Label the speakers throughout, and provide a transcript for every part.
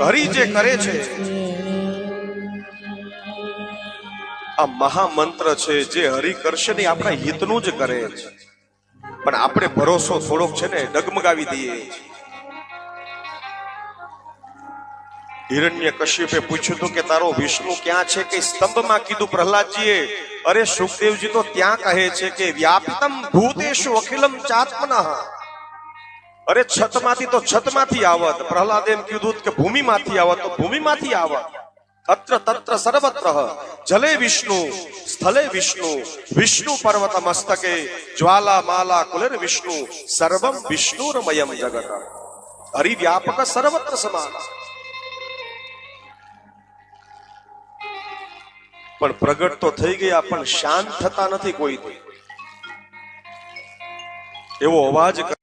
Speaker 1: હરિ જે કરે છે, આ મહામંત્ર છે જે હરિ કરશે ને આપણા હિતનું જ કરે છે. પણ આપણે ભરોસો થોડોક છે ને ડગમગાવી દઈએ. હિરણ્ય કશ્યપે પૂછ્યું હતું કે તારો વિષ્ણુ ક્યાં છે? કે સ્તંભમાં કીધું પ્રહલાદજીએ, અરે સુખદેવજી તો ત્યાં કહે છે કે વ્યાપિતમ ભૂતેશુ અખિલમ ચાત્મનઃ. અરે છતમાંથી તો છતમાંથી આવત. પ્રહલાદ એમ કીધું કે ભૂમિમાંથી આવત, તો ભૂમિમાંથી આવત. અત્ર તત્ર સર્વત્ર. જલે વિષ્ણુ, સ્થલે વિષ્ણુ વિષ્ણુ પર્વત મસ્તકે, જ્વાલા માલા કુલેર વિષ્ણુ, સર્વમ વિષ્ણુરમયમ જગત. હરિવ્યાપક સર્વત્ર સમાન. પણ પ્રગટ તો થઈ ગયા, પણ શાંત થતા નથી કોઈ. એવો અવાજ.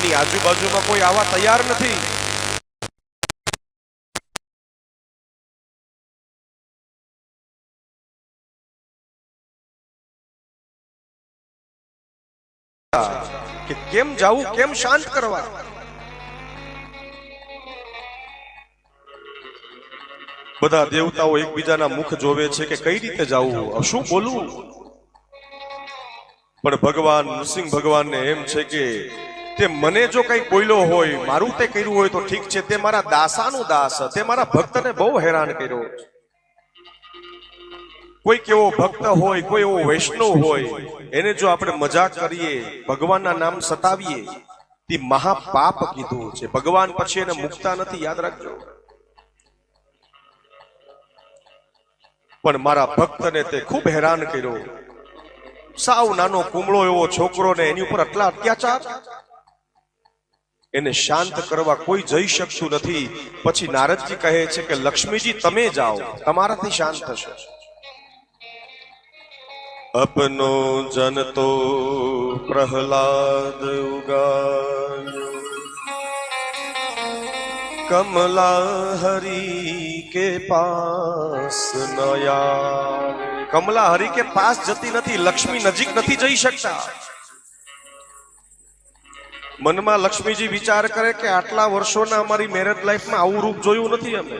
Speaker 1: એની આજુબાજુમાં કોઈ આવા તૈયાર નથી. કે કેમ જાવું, કેમ શાંત કરવા? બધા દેવતાઓ એકબીજાના મુખ જોવે છે કે કઈ રીતે જવું શું બોલવું? પણ ભગવાન, નૃસિંહ ભગવાનને એમ છે કે તે મને જો કઈ બોલ્યો હોય, મારું તે કર્યું હોય તો ઠીક છે. તે મારા દાસાનું દાસ, તે મારા ભક્તને બહુ હેરાન કર્યો. કોઈ કેવો ભક્ત હોય, કોઈ એવો વૈષ્ણવ હોય, એને જો આપણે મજાક કરીએ, ભગવાનના નામ સતાવીએ, તે મહાપાપ કીધું છે. ભગવાન પછી એને મુકતા નથી, યાદ રાખજો. પણ મારા ભક્તને તે ખૂબ હેરાન કર્યો. સાવ નાનો કુમળો એવો છોકરો ને એની ઉપર આટલા અત્યાચાર? એને શાંત કરવા કોઈ જઈ શકતું નથી. પછી નારદજી કહે છે કે લક્ષ્મીજી તમે જાઓ. તમારાથી શાંત થશે. અપનો જન તો પ્રહલાદ ઉગાયો. કમલા હરી કે પાસ નયા કમલા હરી કે પાસ જતી નથી. લક્ષ્મી નજીક નથી જઈ શકતા. મનમાં લક્ષ્મીજી વિચાર કરે કે આટલા વર્ષોના અમારી મેરેજ લાઈફમાં આવું રૂપ જોયું નથી અમે.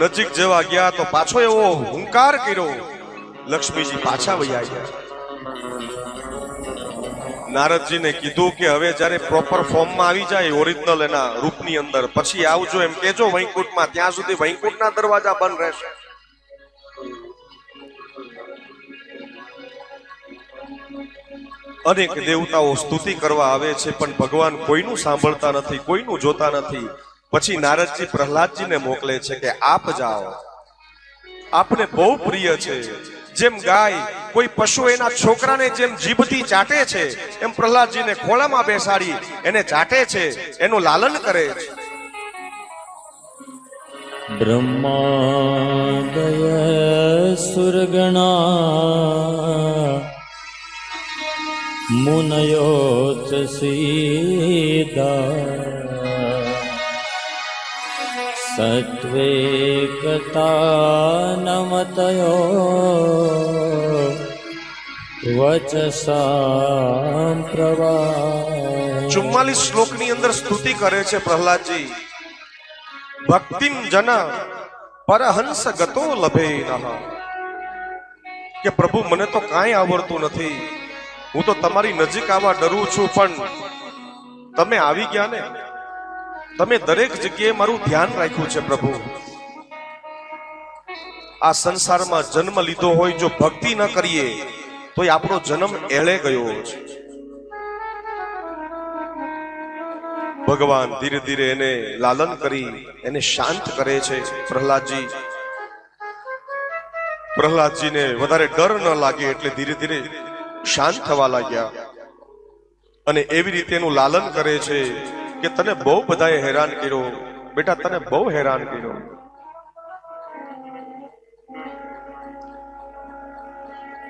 Speaker 1: નજીક જેવા ગયા તો પાછો એવો હુંકાર કર્યો. લક્ષ્મીજી પાછા વૈયા ગયા. નારદજીને કીધું કે હવે જ્યારે પ્રોપર ફોર્મમાં આવી જાય ઓરિજિનલ એના રૂપની અંદર, પછી આવજો એમ કેજો વૈકુંઠમાં, ત્યાં સુધી વૈકુંઠના દરવાજા બંધ રહેશે. અનેક દેવતાઓ સ્તુતિ કરવા આવે છે, પણ ભગવાન કોઈનું સાંભળતા નથી, કોઈનું જોતા નથી. પછી નારદજી પ્રહલાદજીને મોકલે છે કે, આપ જાઓ. આપને બહુ પ્રિય છે. જેમ ગાય, કોઈ પશુ એના છોકરાને જેમ જીભથી ચાટે છે, એમ પ્રહલાદજીને ખોળામાં બેસાડી એને ચાટે છે, એનું લાલન કરે છે.
Speaker 2: બ્રહ્માદય સુરગણા નયો સીધા સત્વેકતા નમતયો વચસામ પ્રવા
Speaker 1: ચુમ્માલીસ શ્લોકની અંદર સ્તુતિ કરે છે પ્રહલાદજી ભક્તિમ જના પરહંસ ગતો લભે કે પ્રભુ મને તો કાંઈ આવડતું નથી હું તો તમારી નજીક આવવા ડરું છું, પણ તમે આવી ગયા ને? તમે દરેક જગ્યાએ મારું ધ્યાન રાખ્યું છે, પ્રભુ. આ સંસારમાં જન્મ લીધો હોય, જો ભક્તિ ન કરીએ તો આપણો જન્મ એળે ગયો છે ભગવાન ધીરે ધીરે એને લાલન કરી, એને શાંત કરે છે, પ્રહલાદજી. પ્રહલાદજીને વધારે ડર ન લાગે, એટલે ધીરે ધીરે શાંત થવા લાગ્યા. અને એવી રીતે એનું લાલન કરે છે કે તને બહુ બધાએ હેરાન કર્યો. બેટા, તને બહુ હેરાન કર્યો.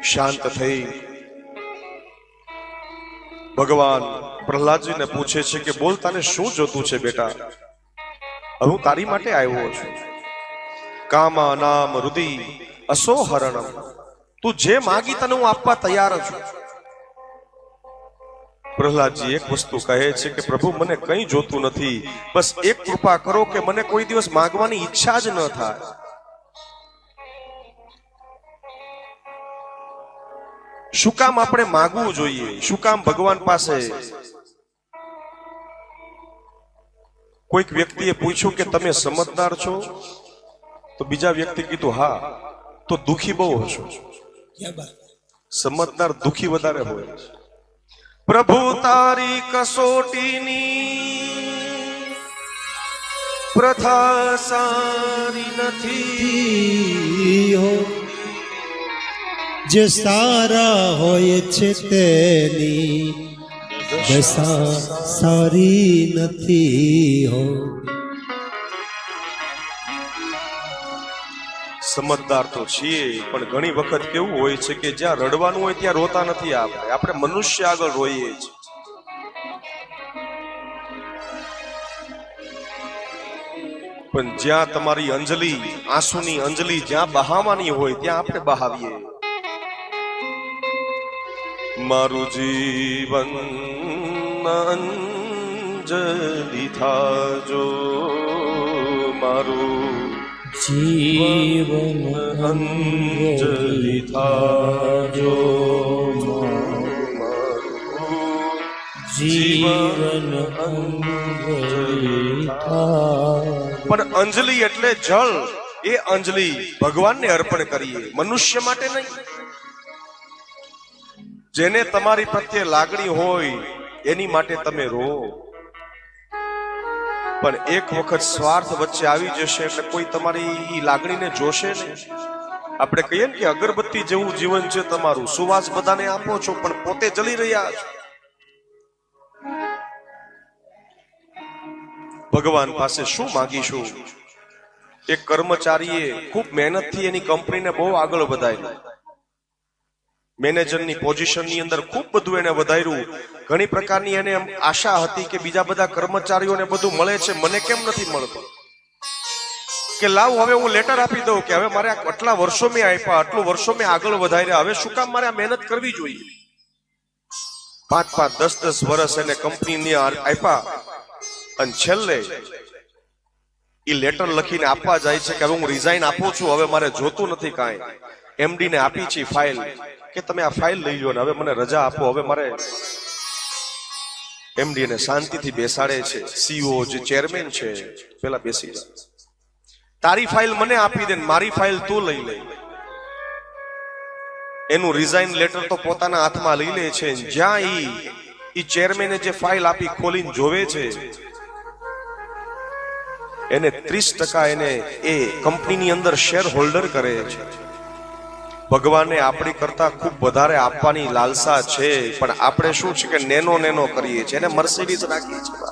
Speaker 1: શાંત થઈ. ભગવાન પ્રહલાદજીને પૂછે છે કે બોલ, તને શું જોતું છે બેટા? હું તારી માટે આવ્યો છું. કામા નામ રુદિ અસોહરણમ. તું જે માગી તને હું આપવા તૈયાર છું. પ્રહલાદજી એક વસ્તુ કહે છે કે પ્રભુ, મને કંઈ જોતું નથી. બસ એક કૃપા કરો કે મને કોઈ દિવસ માગવાની ઈચ્છા જ ન થાય. શું કામ આપણે માગવું જોઈએ? શું કામ ભગવાન પાસે? કોઈક વ્યક્તિએ પૂછ્યું કે તમે સમજદાર છો? તો બીજા વ્યક્તિ કીધું, હા. તો દુખી બહુ હશો. સમજદાર દુખી વધારે હોય છે પ્રભુ તારી કસોટીની પ્રથા સારી નથી
Speaker 3: હો જે સારા હોય છે તેની દશા સારી નથી હો
Speaker 1: સમજદાર તો છીએ, પણ ઘણી વખત કેવું હોય છે કે જ્યાં રડવાનું હોય ત્યાં રોતા નથી આપણે. આપણે મનુષ્ય આગળ રોઈએ છીએ. પણ જ્યાં તમારી અંજલિ, આંસુની અંજલિ જ્યાં બહાવાની હોય, ત્યાં આપણે બહાવીએ. મારું જીવન અંજલિ થાજો, મારું
Speaker 2: જીવન
Speaker 1: અંજલિ
Speaker 2: જીવન
Speaker 1: પણ અંજલિ એટલે જળ. એ અંજલિ ભગવાનને અર્પણ કરીએ. મનુષ્ય માટે નહીં. જેને તમારી પ્રત્યે લાગણી હોય, એની માટે તમે રો. પણ એક વખત સ્વાર્થ વચ્ચે આવી જશે એટલે કોઈ તમારી લાગણીને જોશે નહીં. આપણે કહીએ ને કે અગરબત્તી જેવું જીવન છે તમારું. સુવાસ બધાને આપો છો, પણ પોતે જલી રહ્યા છો. ભગવાન પાસે શું માગીશું? એક કર્મચારીએ ખૂબ મહેનતથી એની કંપનીને બહુ આગળ વધારી મેનેજરની પોઝિશનની અંદર ખૂબ બધું એને વધાર્યું. ઘણી પ્રકારની એને આશા હતી કે બીજા બધા કર્મચારીઓને બધું મળે છે. મને કેમ નથી મળતું? કે લાવ, હવે હું લેટર આપી દઉં કે હવે મારે આટલા વર્ષો મેં આપ્યા, આટલું વર્ષો મેં આગળ વધાર્યા. હવે શું કામ મારે આ મહેનત કરવી જોઈએ? પાંચ પાંચ, દસ દસ વર્ષ એને કંપનીની આપ્યા. અને છેલ્લે એ લેટર લખીને આપવા જાય છે કે હવે હું રિઝાઇન આપું છું, હવે મારે જોતું નથી કાંઈ. એમડી ને આપી છે ફાઇલ કે તમે આ ફાઇલ લઈ લો ને, હવે મને રજા આપો, હવે મારે એમડી ને શાંતિથી બેસાડે છે. સીઓ જે ચેરમેન છે પેલા બેસી જા. તારી ફાઇલ મને આપી દે મારી ફાઇલ તું લઈ લે. એનું રિઝાઇન લેટર તો પોતાના હાથમાં લઈ લે છે. જ્યાં ઈ ઈ ચેરમેને જે ફાઇલ આપી ખોલીને જોવે છે, એને ત્રીસ ટકા એને એ કંપનીની અંદર શેર હોલ્ડર કરે છે. ભગવાને આપણી કરતા ખૂબ વધારે આપવાની લાલસા છે, પણ આપણે શું છે કે નેનો નેનો કરીએ છીએ, એને મર્સિડીઝ રાખીએ છે